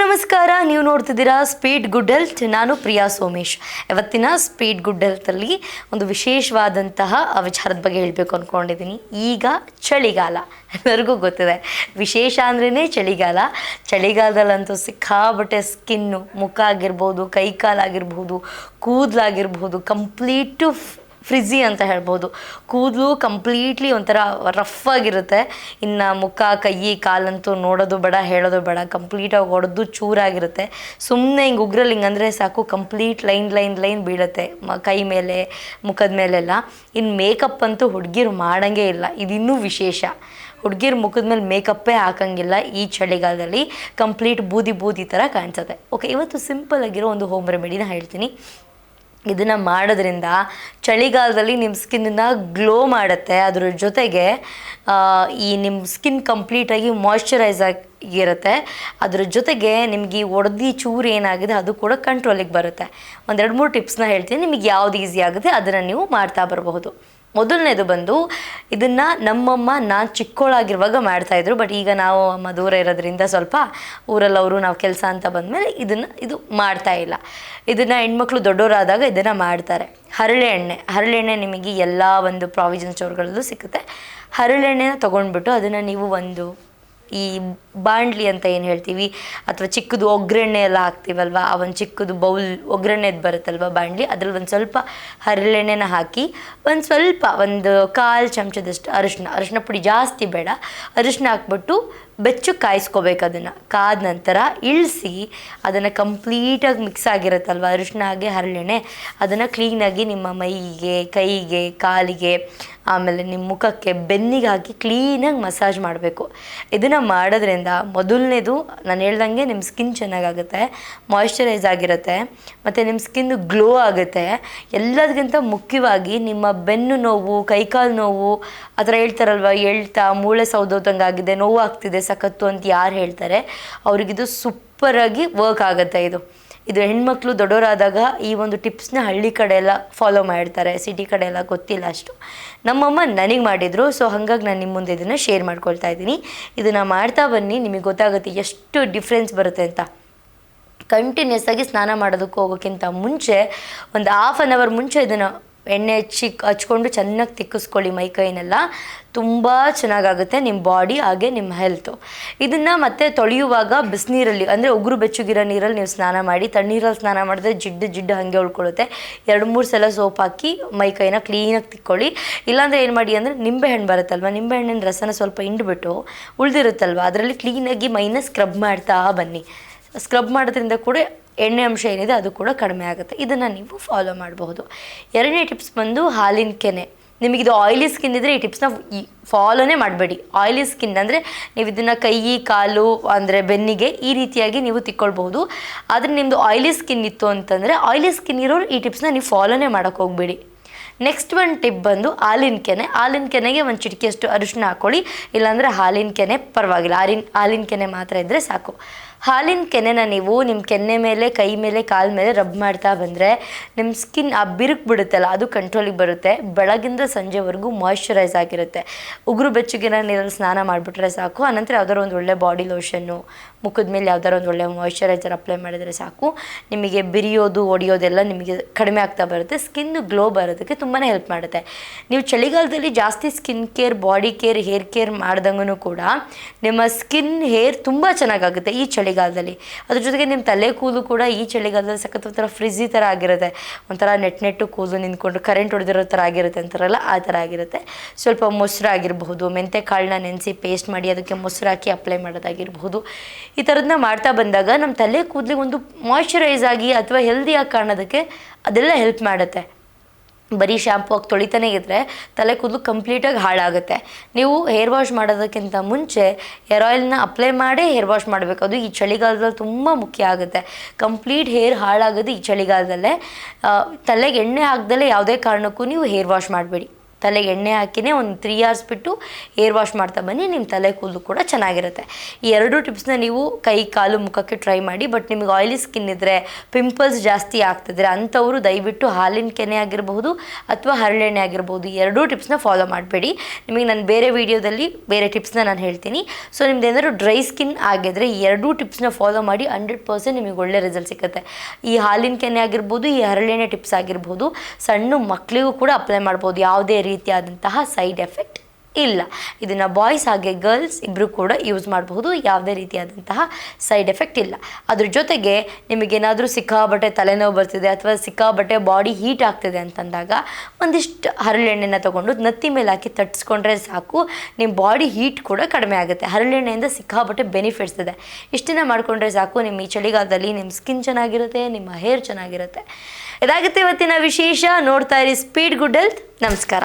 ನಮಸ್ಕಾರ. ನೀವು ನೋಡ್ತಿದ್ದೀರಾ ಸ್ಪೀಡ್ ಗುಡ್ ಹೆಲ್ತ್. ನಾನು ಪ್ರಿಯಾ ಸೋಮೇಶ್. ಇವತ್ತಿನ ಸ್ಪೀಡ್ ಗುಡ್ ಹೆಲ್ತಲ್ಲಿ ಒಂದು ವಿಶೇಷವಾದಂತಹ ವಿಚಾರದ ಬಗ್ಗೆ ಹೇಳಬೇಕು ಅಂದ್ಕೊಂಡಿದ್ದೀನಿ ಈಗ ಚಳಿಗಾಲ. ಎಲ್ಲರಿಗೂ ಗೊತ್ತಿದೆ. ವಿಶೇಷ ಅಂದ್ರೇ ಚಳಿಗಾಲ. ಚಳಿಗಾಲದಲ್ಲಂತೂ ಸಿಕ್ಕಾಬಟ್ಟೆ ಸ್ಕಿನ್ನು ಮುಖ ಆಗಿರ್ಬೋದು, ಕೈ ಕಾಲಾಗಿರ್ಬೋದು, ಕೂದಲಾಗಿರ್ಬೋದು ಕಂಪ್ಲೀಟು ಫ್ರಿಝಿ ಅಂತ ಹೇಳ್ಬೋದು. ಕೂದಲು ಕಂಪ್ಲೀಟ್ಲಿ ಒಂಥರ ರಫ್ ಆಗಿರುತ್ತೆ. ಇನ್ನು ಮುಖ, ಕೈ, ಕಾಲಂತೂ ನೋಡೋದು ಬೇಡ, ಹೇಳೋದು ಬೇಡ ಕಂಪ್ಲೀಟಾಗಿ ಹೊಡೆದು ಚೂರಾಗಿರುತ್ತೆ. ಸುಮ್ಮನೆ ಹಿಂಗೆ ಉಗ್ರಲ್ಲಿ ಹಿಂಗೆ ಅಂದರೆ ಸಾಕು ಕಂಪ್ಲೀಟ್ ಲೈನ್ ಲೈನ್ ಲೈನ್ ಬೀಳುತ್ತೆ. ಮ, ಕೈ ಮೇಲೆ, ಮುಖದ ಮೇಲೆಲ್ಲ. ಇನ್ನು ಮೇಕಪ್ ಅಂತೂ ಹುಡುಗಿರು ಮಾಡಂಗೇ ಇಲ್ಲ. ಇದಿನ್ನೂ ವಿಶೇಷ. ಹುಡುಗಿರ ಮುಖದ ಮೇಲೆ ಮೇಕಪ್ಪೇ ಹಾಕಂಗಿಲ್ಲ. ಈ ಚಳಿಗಾಲದಲ್ಲಿ ಕಂಪ್ಲೀಟ್ ಬೂದಿ ಬೂದಿ ಥರ ಕಾಣಿಸುತ್ತೆ. ಓಕೆ ಇವತ್ತು ಸಿಂಪಲ್ ಆಗಿರೋ ಒಂದು ಹೋಮ್ ರೆಮಿಡಿನ ಹೇಳ್ತೀನಿ. ಇದನ್ನು ಮಾಡೋದ್ರಿಂದ ಚಳಿಗಾಲದಲ್ಲಿ ನಿಮ್ಮ ಸ್ಕಿನ್ನನ್ನು ಗ್ಲೋ ಮಾಡುತ್ತೆ. ಅದ್ರ ಜೊತೆಗೆ ಈ ನಿಮ್ಮ ಸ್ಕಿನ್ ಕಂಪ್ಲೀಟಾಗಿ ಮಾಯ್ಶ್ಚರೈಸ್ ಆಗಿರುತ್ತೆ. ಅದ್ರ ಜೊತೆಗೆ ನಿಮಗೆ ಈ ಒಡ್ದಿ ಚೂರು ಏನಾಗಿದೆ ಅದು ಕೂಡ ಕಂಟ್ರೋಲಿಗೆ ಬರುತ್ತೆ. ಒಂದೆರಡು ಮೂರು ಟಿಪ್ಸ್ನ ಹೇಳ್ತೀನಿ. ನಿಮಗೆ ಯಾವ್ದು ಈಸಿ ಆಗುತ್ತೆ ಅದನ್ನು ನೀವು ಮಾಡ್ತಾ ಬರಬಹುದು. ಮೊದಲನೇದು ಬಂದು ಇದನ್ನು ನಮ್ಮಮ್ಮ ನಾನು ಚಿಕ್ಕವಳಾಗಿರುವಾಗ ಮಾಡ್ತಾಯಿದ್ರು ಬಟ್ ಈಗ ನಾವು ಅಮ್ಮ ದೂರ ಇರೋದ್ರಿಂದ ಸ್ವಲ್ಪ ಊರಲ್ಲವರು ನಾವು ಕೆಲಸ ಅಂತ ಬಂದಮೇಲೆ ಇದನ್ನು ಇದು ಮಾಡ್ತಾ ಇಲ್ಲ. ಇದನ್ನು ಹೆಣ್ಮಕ್ಳು ದೊಡ್ಡವರಾದಾಗ ಇದನ್ನು ಮಾಡ್ತಾರೆ. ಹರಳೆ ಎಣ್ಣೆ. ಹರಳೆಣ್ಣೆ ನಿಮಗೆ ಎಲ್ಲ ಒಂದು ಪ್ರಾವಿಜನ್ ಸ್ಟೋರ್ಗಳಲ್ಲೂ ಸಿಗುತ್ತೆ. ಹರಳೆಣ್ಣೆನ ತೊಗೊಂಡ್ಬಿಟ್ಟು ಅದನ್ನು ನೀವು ಒಂದು ಈ ಬಾಂಡ್ಲಿ ಅಂತ ಏನು ಹೇಳ್ತೀವಿ? ಅಥವಾ ಚಿಕ್ಕದು ಒಗ್ಗರಣೆ ಎಲ್ಲ ಹಾಕ್ತೀವಲ್ವ? ಆ ಒಂದು ಚಿಕ್ಕದು ಬೌಲ್ ಒಗ್ಗರಣೆದು ಬರುತ್ತಲ್ವ ಬಾಂಡ್ಲಿ? ಅದ್ರಲ್ಲಿ ಒಂದು ಸ್ವಲ್ಪ ಹರಳೆಣ್ಣೆನ ಹಾಕಿ, ಒಂದು ಸ್ವಲ್ಪ ಒಂದು ಕಾಲು ಚಮಚದಷ್ಟು ಅರಿಶಿನ ಅರಿಶಿನ ಪುಡಿ ಜಾಸ್ತಿ ಬೇಡ. ಅರಿಶಿನ ಹಾಕ್ಬಿಟ್ಟು ಬೆಚ್ಚಗೆ ಕಾಯಿಸ್ಕೋಬೇಕು ಅದನ್ನು. ಕಾದ ನಂತರ ಇಳಿಸಿ ಅದನ್ನು ಕಂಪ್ಲೀಟಾಗಿ ಮಿಕ್ಸ್ ಆಗಿರುತ್ತಲ್ವ? ಅರಿಶಿನ ಹಾಗೆ ಹರಳೆಣ್ಣೆ. ಅದನ್ನು ಕ್ಲೀನಾಗಿ ನಿಮ್ಮ ಮೈಗೆ, ಕೈಗೆ, ಕಾಲಿಗೆ, ಆಮೇಲೆ ನಿಮ್ಮ ಮುಖಕ್ಕೆ ಬೆನ್ನಿಗೆ ಹಾಕಿ ಕ್ಲೀನಾಗಿ ಮಸಾಜ್ ಮಾಡಬೇಕು. ಇದನ್ನು ಮಾಡೋದ್ರಿಂದ ಮೊದಲನೇದು ನಾನು ಹೇಳ್ದಂಗೆ ನಿಮ್ಮ ಸ್ಕಿನ್ ಚೆನ್ನಾಗಾಗುತ್ತೆ ಮಾಯ್ಶ್ಚರೈಸ್ ಆಗಿರುತ್ತೆ, ಮತ್ತು ನಿಮ್ಮ ಸ್ಕಿನ್ ಗ್ಲೋ ಆಗುತ್ತೆ. ಎಲ್ಲದಕ್ಕಿಂತ ಮುಖ್ಯವಾಗಿ ನಿಮ್ಮ ಬೆನ್ನು ನೋವು, ಕೈಕಾಲು ನೋವು, ಆ ಥರ ಹೇಳ್ತಾರಲ್ವ, ಹೇಳ್ತಾ ಮೂಳೆ ಆಗಿದೆ ನೋವು ಆಗ್ತಿದೆ ಸಖತ್ತು ಅಂತ ಯಾರು ಹೇಳ್ತಾರೆ, ಅವ್ರಿಗಿದು ಸೂಪರಾಗಿ ವರ್ಕ್ ಆಗುತ್ತೆ ಇದು. ಇದು ಹೆಣ್ಮಕ್ಳು ದೊಡ್ಡವರಾದಾಗ ಈ ಒಂದು ಟಿಪ್ಸ್ನ ಹಳ್ಳಿ ಕಡೆ ಎಲ್ಲ ಫಾಲೋ ಮಾಡ್ತಾರೆ ಸಿಟಿ ಕಡೆ ಎಲ್ಲ ಗೊತ್ತಿಲ್ಲ ಅಷ್ಟು. ನಮ್ಮಮ್ಮ ನನಗೆ ಮಾಡಿದರು ಸೊ ಹಾಗಾಗಿ ನಾನು ನಿಮ್ಮ ಮುಂದೆ ಇದನ್ನು ಶೇರ್ ಮಾಡ್ಕೊಳ್ತಾ ಇದ್ದೀನಿ. ಇದನ್ನು ಮಾಡ್ತಾ ಬನ್ನಿ, ನಿಮಗೆ ಗೊತ್ತಾಗುತ್ತೆ ಎಷ್ಟು ಡಿಫ್ರೆನ್ಸ್ ಬರುತ್ತೆ ಅಂತ. ಕಂಟಿನ್ಯೂಸ್ ಆಗಿ ಸ್ನಾನ ಮಾಡೋದಕ್ಕೆ ಹೋಗೋಕ್ಕಿಂತ ಮುಂಚೆ, ಒಂದು ಹಾಫ್ ಆನ್ ಅವರ್ ಮುಂಚೆ ಇದನ್ನು ಎಣ್ಣೆ ಹಚ್ಚಿ ಹಚ್ಕೊಂಡು ಚೆನ್ನಾಗಿ ತಿಕ್ಕಿಸ್ಕೊಳ್ಳಿ ಮೈ ಕೈನೆಲ್ಲ. ತುಂಬ ಚೆನ್ನಾಗಾಗುತ್ತೆ ನಿಮ್ಮ ಬಾಡಿ, ಹಾಗೆ ನಿಮ್ಮ ಹೆಲ್ತು ಇದನ್ನು ಮತ್ತೆ ತೊಳೆಯುವಾಗ ಬಿಸಿನೀರಲ್ಲಿ, ಅಂದರೆ ಉಗುರು ಬೆಚ್ಚಗಿರೋ ನೀರಲ್ಲಿ ನೀವು ಸ್ನಾನ ಮಾಡಿ, ತಣ್ಣೀರಲ್ಲಿ ಸ್ನಾನ ಮಾಡಿದ್ರೆ ಜಿಡ್ಡು ಜಿಡ್ಡು ಹಾಗೆ ಉಳ್ಕೊಳ್ಳುತ್ತೆ. ಎರಡು, ಮೂರು ಸಲ ಸೋಪ್ ಹಾಕಿ ಮೈ ಕೈನ ಕ್ಲೀನಾಗಿ ತಿಕ್ಕೊಳ್ಳಿ. ಇಲ್ಲಾಂದರೆ ಏನು ಮಾಡಿ ಅಂದರೆ ನಿಂಬೆಹಣ್ಣು ಬರುತ್ತಲ್ವ ನಿಂಬೆಹಣ್ಣಿನ ರಸನ ಸ್ವಲ್ಪ ಹಿಂಡ್ಬಿಟ್ಟು ಉಳಿದಿರುತ್ತಲ್ವ, ಅದರಲ್ಲಿ ಕ್ಲೀನಾಗಿ ಮೈನ ಸ್ಕ್ರಬ್ ಮಾಡ್ತಾ ಬನ್ನಿ. ಸ್ಕ್ರಬ್ ಮಾಡೋದ್ರಿಂದ ಕೂಡ ಎಣ್ಣೆ ಅಂಶ ಏನಿದೆ ಅದು ಕೂಡ ಕಡಿಮೆ ಆಗುತ್ತೆ. ಇದನ್ನು ನೀವು ಫಾಲೋ ಮಾಡಬಹುದು. ಎರಡನೇ ಟಿಪ್ಸ್ ಬಂದು ಹಾಲಿನ ಕೆನೆ. ನಿಮಗಿದು ಆಯಿಲಿ ಸ್ಕಿನ್ ಇದ್ದರೆ ಈ ಟಿಪ್ಸ್ನ ಫಾಲೋನೇ ಮಾಡಬೇಡಿ. ಆಯಿಲಿ ಸ್ಕಿನ್ ಅಂದರೆ ನೀವು ಇದನ್ನು ಕೈ, ಕಾಲು ಅಂದರೆ ಬೆನ್ನಿಗೆ ಈ ರೀತಿಯಾಗಿ ನೀವು ತಿಕ್ಕೊಳ್ಬಹುದು. ಆದರೆ ನಿಮ್ಮದು ಆಯಿಲಿ ಸ್ಕಿನ್ ಇತ್ತು ಅಂತಂದರೆ ಆಯಿಲಿ ಸ್ಕಿನ್ ಇರೋರು ಈ ಟಿಪ್ಸ್ನ ನೀವು ಫಾಲೋನೇ ಮಾಡೋಕ್ಕೆ ಹೋಗಬೇಡಿ. ನೆಕ್ಸ್ಟ್ ಒಂದು ಟಿಪ್ ಬಂದು ಹಾಲಿನ ಕೆನೆ. ಹಾಲಿನ ಕೆನೆಗೆ ಒಂದು ಚಿಟಿಕೆಯಷ್ಟು ಅರಿಶಿನ ಹಾಕ್ಕೊಳ್ಳಿ ಇಲ್ಲಾಂದರೆ ಹಾಲಿನ ಕೆನೆ ಪರವಾಗಿಲ್ಲ. ಹಾಲಿನ ಹಾಲಿನ ಕೆನೆ ಮಾತ್ರ ಇದ್ದರೆ ಸಾಕು. ಹಾಲಿನ ಕೆನೆನ ನೀವು ನಿಮ್ಮ ಕೆನ್ನೆ ಮೇಲೆ, ಕೈ ಮೇಲೆ, ಕಾಲ್ ಮೇಲೆ ರಬ್ ಮಾಡ್ತಾ ಬಂದರೆ ನಿಮ್ಮ ಸ್ಕಿನ್ ಆ ಬಿರುಕು ಬಿಡುತ್ತಲ್ಲ, ಅದು ಕಂಟ್ರೋಲಿಗೆ ಬರುತ್ತೆ. ಬೆಳಗಿಂದ ಸಂಜೆವರೆಗೂ ಮಾಯ್ಶ್ಚರೈಸ್ ಆಗಿರುತ್ತೆ. ಉಗುರು ಬೆಚ್ಚಗಿನ ನೀರಲ್ಲಿ ಸ್ನಾನ ಮಾಡಿಬಿಟ್ರೆ ಸಾಕು. ಆನಂತರ ಯಾವ್ದಾದ್ರು ಒಂದು ಒಳ್ಳೆ ಬಾಡಿ ಲೋಷನ್ನು ಮುಖದ ಮೇಲೆ ಯಾವ್ದಾರು ಒಂದು ಒಳ್ಳೆ ಮಾಯ್ಶ್ಚರೈಸರ್ ಅಪ್ಲೈ ಮಾಡಿದರೆ ಸಾಕು. ನಿಮಗೆ ಬಿರಿಯೋದು, ಒಡೆಯೋದೆಲ್ಲ ನಿಮಗೆ ಕಡಿಮೆ ಆಗ್ತಾ ಬರುತ್ತೆ. ಸ್ಕಿನ್ ಗ್ಲೋ ಬರೋದಕ್ಕೆ ತುಂಬಾ ಹೆಲ್ಪ್ ಮಾಡುತ್ತೆ. ನೀವು ಚಳಿಗಾಲದಲ್ಲಿ ಜಾಸ್ತಿ skin care body care hair care ಮಾಡ್ದಂಗೂ ಕೂಡ ನಿಮ್ಮ ಸ್ಕಿನ್ ಹೇರ್ ತುಂಬ ಚೆನ್ನಾಗಾಗುತ್ತೆ. ಈ ಚಳಿಗಾಲದಲ್ಲಿ. ಅದ್ರ ಜೊತೆಗೆ ನಿಮ್ಮ ತಲೆ ಕೂದಲು ಕೂಡ ಈ ಚಳಿಗಾಲದಲ್ಲಿ ಸಖತ್ ಒಂಥರ ಫ್ರಿಜ್ಜಿ ಥರ ಆಗಿರುತ್ತೆ. ಒಂಥರ ನೆಟ್ ನೆಟ್ಟು ಕೂದಲು ನಿಂತ್ಕೊಂಡು ಕರೆಂಟ್ ಹೊಡೆದಿರೋ ಥರ ಆಗಿರುತ್ತೆ ಅಂತಾರಲ್ಲ, ಆ ಥರ ಆಗಿರುತ್ತೆ. ಸ್ವಲ್ಪ ಮೊಸರು ಆಗಿರಬಹುದು ಮೆಂತೆ ಕಾಳನ್ನ ನೆನೆಸಿ ಪೇಸ್ಟ್ ಮಾಡಿ ಅದಕ್ಕೆ ಮೊಸರು ಹಾಕಿ ಅಪ್ಲೈ ಮಾಡೋದಾಗಿರಬಹುದು. ಈ ಥರದನ್ನ ಮಾಡ್ತಾ ಬಂದಾಗ ನಮ್ಮ ತಲೆ ಕೂದಲಿಗೆ ಒಂದು ಮಾಯಶ್ಚರೈಸ್ ಆಗಿ ಅಥವಾ ಹೆಲ್ದಿಯಾಗಿ ಕಾಣೋದಕ್ಕೆ ಅದೆಲ್ಲ ಹೆಲ್ಪ್ ಮಾಡುತ್ತೆ. ಬರೀ ಶಾಂಪು ಹಾಕಿ ತೊಳಿತಾನೆ ಇದ್ದರೆ ತಲೆ ಕೂದಲು ಕಂಪ್ಲೀಟಾಗಿ ಹಾಳಾಗುತ್ತೆ. ನೀವು ಹೇರ್ ವಾಶ್ ಮಾಡೋದಕ್ಕಿಂತ ಮುಂಚೆ ಹೇರ್ ಆಯಿಲ್ನ ಅಪ್ಲೈ ಮಾಡಿ ಹೇರ್ ವಾಶ್ ಮಾಡಬೇಕು. ಅದು ಈ ಚಳಿಗಾಲದಲ್ಲಿ ತುಂಬ ಮುಖ್ಯ ಆಗುತ್ತೆ. ಕಂಪ್ಲೀಟ್ ಹೇರ್ ಹಾಳಾಗೋದು ಈ ಚಳಿಗಾಲದಲ್ಲೇ. ತಲೆಗೆ ಎಣ್ಣೆ ಹಾಕ್ದಲ್ಲೇ ಯಾವುದೇ ಕಾರಣಕ್ಕೂ ನೀವು ಹೇರ್ ವಾಶ್ ಮಾಡಬೇಡಿ. ತಲೆಗೆ ಎಣ್ಣೆ ಹಾಕಿನೇ ಒಂದು ತ್ರೀ ಅವರ್ಸ್ ಬಿಟ್ಟು ಏರ್ ವಾಶ್ ಮಾಡ್ತಾ ಬನ್ನಿ ನಿಮ್ಮ ತಲೆ ಕೂದಲು ಕೂಡ ಚೆನ್ನಾಗಿರುತ್ತೆ. ಈ ಎರಡು ಟಿಪ್ಸ್ನ ನೀವು ಕೈ, ಕಾಲು ಮುಖಕ್ಕೆ ಟ್ರೈ ಮಾಡಿ ಬಟ್ ನಿಮಗೆ ಆಯಿಲಿ ಸ್ಕಿನ್ ಇದ್ದರೆ ಪಿಂಪಲ್ಸ್ ಜಾಸ್ತಿ ಆಗ್ತಿದ್ರೆ ಅಂಥವರು ದಯವಿಟ್ಟು ಹಾಲಿನ ಕೆನೆ ಆಗಿರಬಹುದು ಅಥವಾ ಹರಳೆಣ್ಣೆ ಆಗಿರ್ಬೋದು ಎರಡೂ ಟಿಪ್ಸ್ನ ಫಾಲೋ ಮಾಡಬೇಡಿ. ನಿಮಗೆ ನಾನು ಬೇರೆ ವಿಡಿಯೋದಲ್ಲಿ ಬೇರೆ ಟಿಪ್ಸ್ನ ನಾನು ಹೇಳ್ತೀನಿ. ಸೊ ನಿಮ್ದು ಏನಾದರೂ ಡ್ರೈ ಸ್ಕಿನ್ ಆಗಿದ್ರೆ ಈ ಎರಡೂ ಟಿಪ್ಸ್ನ ಫಾಲೋ ಮಾಡಿ ಹಂಡ್ರೆಡ್ ಪರ್ಸೆಂಟ್ ನಿಮಗೆ ಒಳ್ಳೆ ರಿಸಲ್ಟ್ ಸಿಗುತ್ತೆ. ಈ ಹಾಲಿನ ಕೆನೆ ಆಗಿರ್ಬೋದು, ಈ ಹರಳೆಣ್ಣೆ ಟಿಪ್ಸ್ ಆಗಿರ್ಬೋದು, ಸಣ್ಣ ಮಕ್ಕಳಿಗೂ ಕೂಡ ಅಪ್ಲೈ ಮಾಡ್ಬೋದು. ಯಾವುದೇ ರೀತಿಯಾದಂತಹ ಸೈಡ್ ಎಫೆಕ್ಟ್ ಇಲ್ಲ. ಇದನ್ನು ಬಾಯ್ಸ್ ಹಾಗೆ ಗರ್ಲ್ಸ್ ಇಬ್ಬರು ಕೂಡ ಯೂಸ್ ಮಾಡಬಹುದು. ಯಾವುದೇ ರೀತಿಯಾದಂತಹ ಸೈಡ್ ಎಫೆಕ್ಟ್ ಇಲ್ಲ. ಅದ್ರ ಜೊತೆಗೆ ನಿಮಗೇನಾದರೂ ಸಿಕ್ಕಾಬಟ್ಟೆ ತಲೆನೋವು ಬರ್ತಿದೆ ಅಥವಾ ಸಿಕ್ಕಾಬಟ್ಟೆ ಬಾಡಿ ಹೀಟ್ ಆಗ್ತಿದೆ ಅಂತಂದಾಗ ಒಂದಿಷ್ಟು ಹರಳೆಣ್ಣೆನ ತೊಗೊಂಡು ನತ್ತಿ ಮೇಲೆ ಹಾಕಿ ತಟ್ಟಿಸ್ಕೊಂಡ್ರೆ ಸಾಕು. ನಿಮ್ಮ ಬಾಡಿ ಹೀಟ್ ಕೂಡ ಕಡಿಮೆ ಆಗುತ್ತೆ. ಹರಳೆಣ್ಣೆಯಿಂದ ಸಿಕ್ಕಾಬಟ್ಟೆ ಬೆನಿಫಿಟ್ಸ್ ಇದೆ. ಇಷ್ಟನ್ನ ಮಾಡಿಕೊಂಡ್ರೆ ಸಾಕು. ನಿಮ್ಮ ಈ ಚಳಿಗಾಲದಲ್ಲಿ ನಿಮ್ಮ ಸ್ಕಿನ್ ಚೆನ್ನಾಗಿರುತ್ತೆ, ನಿಮ್ಮ ಹೇರ್ ಚೆನ್ನಾಗಿರುತ್ತೆ. ಇದಾಗುತ್ತೆ ಇವತ್ತಿನ ವಿಶೇಷ. ನೋಡ್ತಾ ಇರಿ ಸ್ಪೀಡ್ ಗುಡ್ ಹೆಲ್ತ್ ನಮಸ್ಕಾರ.